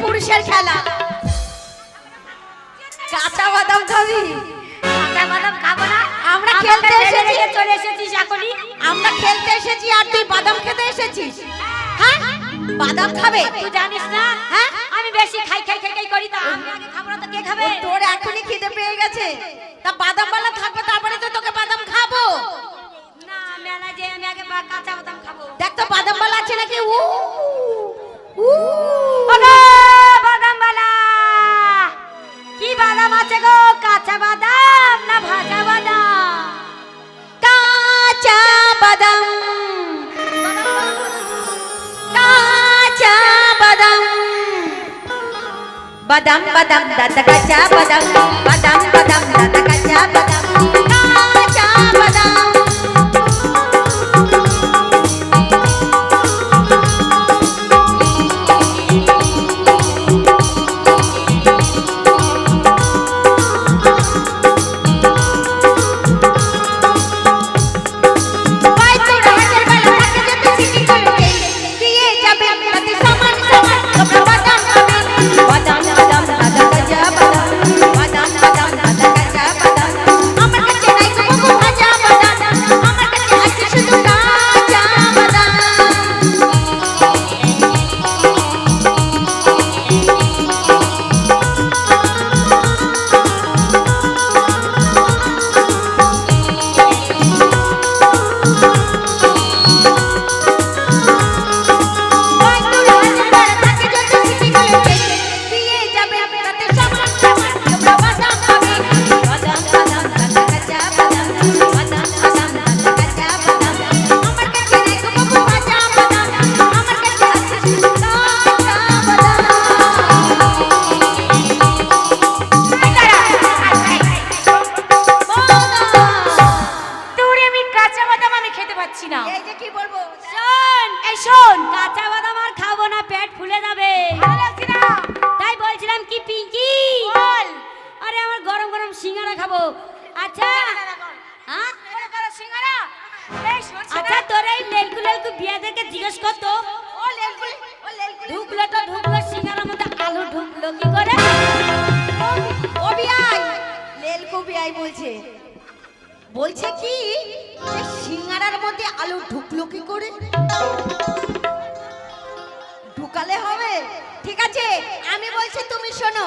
পুরুষের খেলা। কাঁচা বাদাম খাবি? কাঁচা বাদাম খাব না। আমরা খেলতে এসেছি। চলে এসেছিস এখনই। আমরা খেলতে এসেছি আর তুই বাদাম খেতে এসেছিস। হ্যাঁ? বাদাম খাবে? তুই জানিস না? হ্যাঁ? আমি বেশি খাই খাই খাই খাই করি তা আমি আগে খাব না তো কে খাবে? তোর এখনই খিদে পেয়ে গেছে। তা বাদাম বালা থাকবে তারপরে তো তোকে বাদাম খাব। না মেলা যে আমি আগে কাঁচা বাদাম খাব। দেখ তো বাদাম বালা আছে নাকি? উ বাদাম বাদাম দাদা কাঁচা বাদাম বাদাম বাদাম দাদা কাঁচা বাদাম সিঙ্গারা খাব। আচ্ছা। হ্যাঁ আচ্ছা তোর এই লেলকু লেলকু বিয়া দেখে জিজ্ঞেস করতো ও লেলগুলি ও লেলগুলি ঢুকলো তো ঢুকলো সিঙ্গারার মধ্যে আলু ঢুকলো কি করে? ও লেলকু বিআই বলছে। বলছে কি? যে সিঙ্গারার মধ্যে আলু ঢুকলো কি করে? ঢুকালে হবে। ঠিক আছে আমি বলছি তুমি শোনো।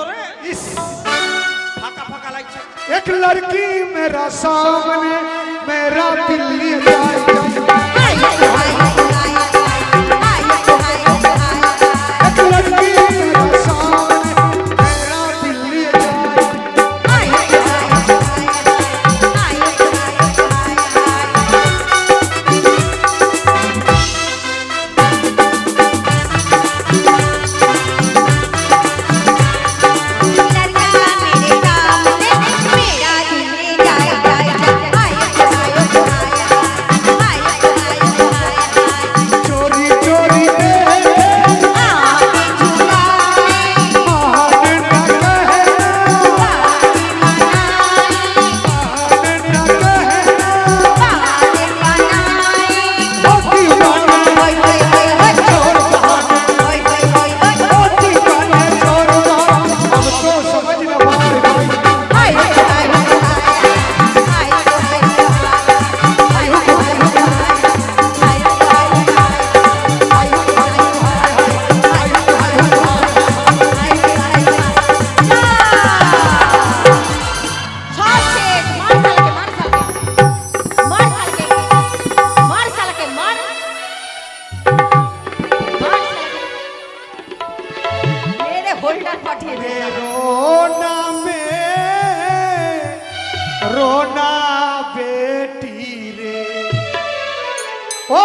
তোরে ইস। ফাঁকা ফাঁকা লাগছে। এক লড়কি মেরা সামনে মেরা দিল্লি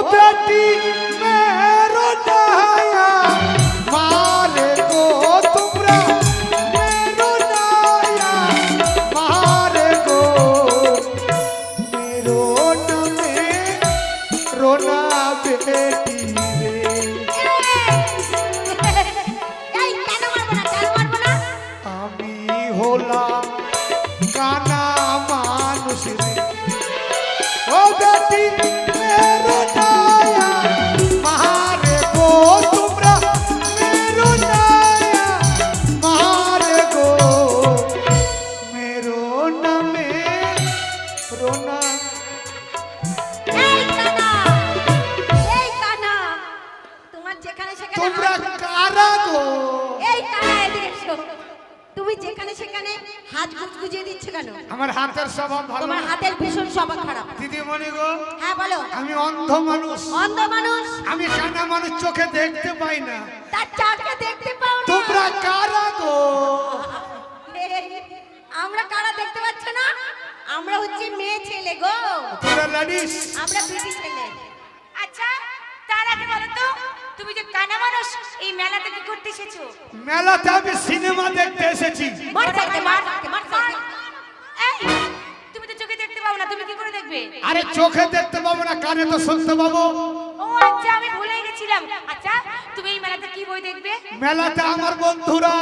बेटी मैं रोनाया मारे को तुमरा मैं रोनाया मारे को मैं रोना में रोना बेटी রোনা এই কানা এই কানা। তোমার যেখানে সেখানে তোমরা কারা গো? এই কানা এসো। তুমি যেখানে সেখানে হাত গুজগুজিয়ে দিচ্ছ কেন? আমার হাতের স্বভাব ভালো তোমার হাতের ভীষণ স্বভাব খারাপ। দিদিমণি গো হ্যাঁ বলো। আমি অন্ধ মানুষ। অন্ধ মানুষ? আমি কানা মানুষ চোখে দেখতে পাই না। তার চারকে দেখতে পাও না। তোমরা কারা গো? আমরা কারা দেখতে পাচ্ছ না? আমরা হচ্ছে মেয়ে ছেলে গো। তোমরা লেডিস আমরা বিটি ছেলে। আচ্ছা তার আগে বলো তো তুমি যে কানা মানুষ এই মেলাতে কি করতে এসেছ? মেলাতে আমি সিনেমা দেখতে এসেছি। মার সাইকে মার সাইকে মার সাইকে এই তুমি তো চোখে দেখতে পাবো না তুমি কি করে দেখবে? আরে চোখে দেখতে পাবো না কানে তো শুনতে পাবো। ও আচ্ছা আমি ভুলে গেছিলাম। আচ্ছা তুমি এই মেলাতে কি বই দেখবে? মেলাতে আমার বন্ধুরা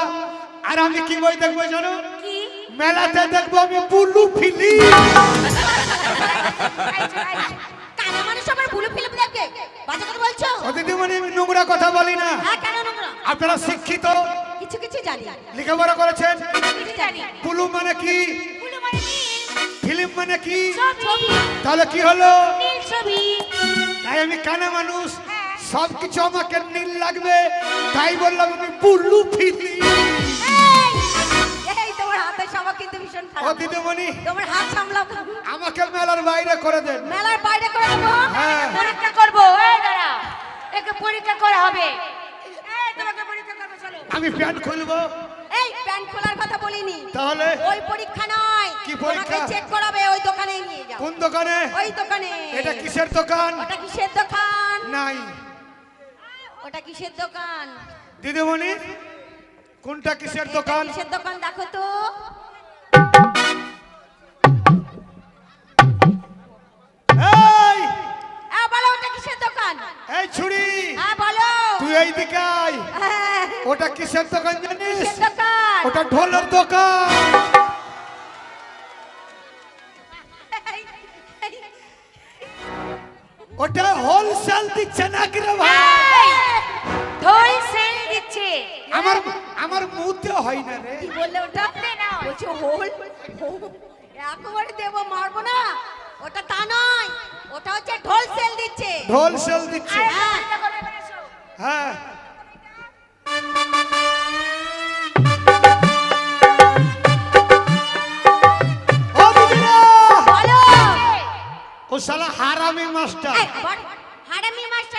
আর আমি কি বই দেখব জানো? মেলাতে দেখব আমি বুলু ফিলি। কানা মানুষ আমার ফিল্ম দেখবে বাজে কথা বলছো? নোংরা কথা বলি না। হ্যাঁ কেন নোংরা? আপনারা শিক্ষিত। কিছু কিছু জানি। লেখাপড়া করেছেন? কিছু জানি। বুলু মানে কি? বুলু মানে ফিল্ম মানে কি? ছবি। তাহলে কি হলো? নীল ছবি। তাই আমি কানা মানুষ। সব কিছু আমাকে নীল লাগবে। তাই বললাম আমি বুলু ফিলি। ও দিদিমণি তোমার হাত সামলাও। আমাকে মেলার বাইরে করে দেন। মেলার বাইরে করে দেবো? হ্যাঁ। পরীক্ষা করব। এই দাঁড়া। একে পরীক্ষা করা হবে। এই তোমাকে পরীক্ষা করব চলো। আমি প্যান্ট খুলবো। এই প্যান্ট খোলার কথা বলিনি। তাহলে? ওই পরীক্ষা নয়। কি পরীক্ষা? চেক করাবে ওই দোকানে নিয়ে যাও। কোন দোকানে? ওই দোকানে। এটা কিসের দোকান? ওটা কিসের দোকান? নাই। ওটা কিসের দোকান? দিদিমণি কোনটা কিসের দোকান? কিসের দোকান দেখো তো। দোকান এই ছুরি হ্যাঁ বলো। তুই এই দিকে আয়। হ্যাঁ, ওটা কিসের দোকান জানিস? দোকান? ওটা ঢোলের দোকান। ওটা হোলসেল দিচ্ছে নাকি রে ভাই? ঢোল দিচ্ছে। আমার আমার মুতে হয় না রে। কি বললে ওটা? নাও। বলছে হোল একেবারে দেবো মারবো না? ওটা তা নয় ওটা হচ্ছে ঢোল সেল দিচ্ছে। ঢোল সেল দিচ্ছে। হ্যাঁ। মাস্টার।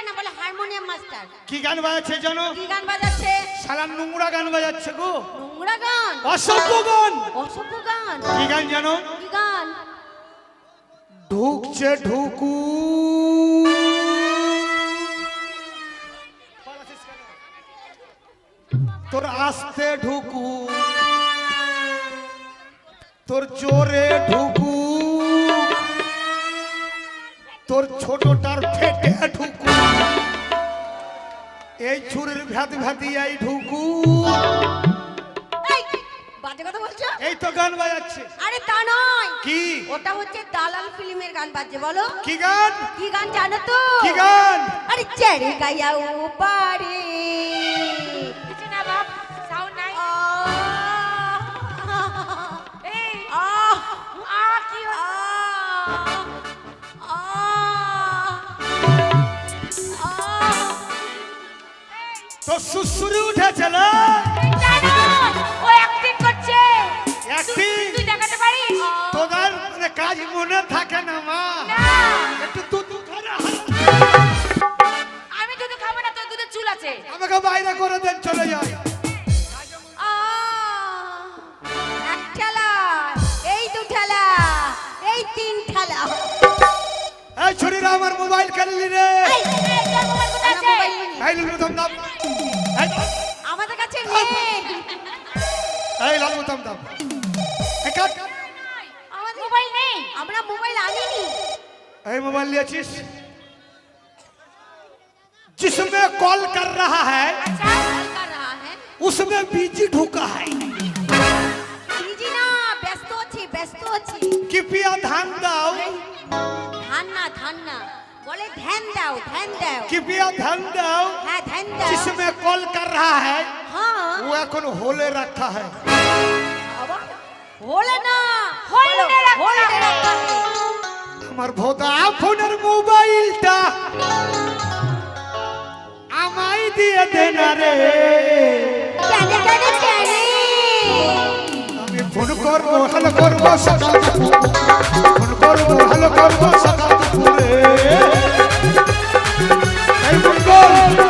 না বলে হারমোনিয়াম মাস্টার। গান বাজাচ্ছে গান বাজাচ্ছে? নোংরা গান বাজাচ্ছে গো। নোংরা গান? গান। কি গান জানো? ঢুকছে ঢুকু। তোর আস্তে ঢুকু। তোর জোরে ঢুকু। তোর ছোটটার ফেটে ঢুকু। এই ছুরির ভ্যাত ভ্যাতিয়াই ঢুকু। বাজে কথা বলছো? এই তো গান বাজাচ্ছে। আরে তা নয়। কি? ওটা হচ্ছে দালাল ফিল্মের গান বাজছে বলো। কি গান? কি গান জানো তো? কি গান? আরে চেড়ে গাইয়া ও পারে কিছু না বাপ সাউন্ড নাই। এই। আহ। আ কি? তো সুসুরি উঠেছে না? মনে থাকে না মা। একটু দুধ আমি দুধ খাব না তোর দুধের চুল আছে। আমাকে বাইরে করে দেন চলে এক ঠেলা এই দু ঠেলা এই তিন ঠেলা। এই ছুরিরা আমার মোবাইল খেললি রে দাম। আমাদের কাছে নেই। এই লালু দাম দাম এই हमरा मोबाइल आनी नी ए मोबाइल लिया चीज़। जिसमें कॉल कर रहा है उसमें बीजी ढूका है। बीजी ना बेस्तो अच्छी बेस्तो अच्छी किपिया धान दाओ। धान ना धान ना। बोले धन दाओ धन दाओ। किपिया धान दाओ। हाँ, है धन दाओ। जिसमें कॉल कर रहा है हाँ। वो अकुन रखा है। হলে না। আমার ভোদা ফোনের মোবাইলটা আমায় দিয়ে দেন রে আমি ফোন করব হ্যালো করব সকাল ফোন করব হ্যালো করব সকাল দুপুরে ফোন।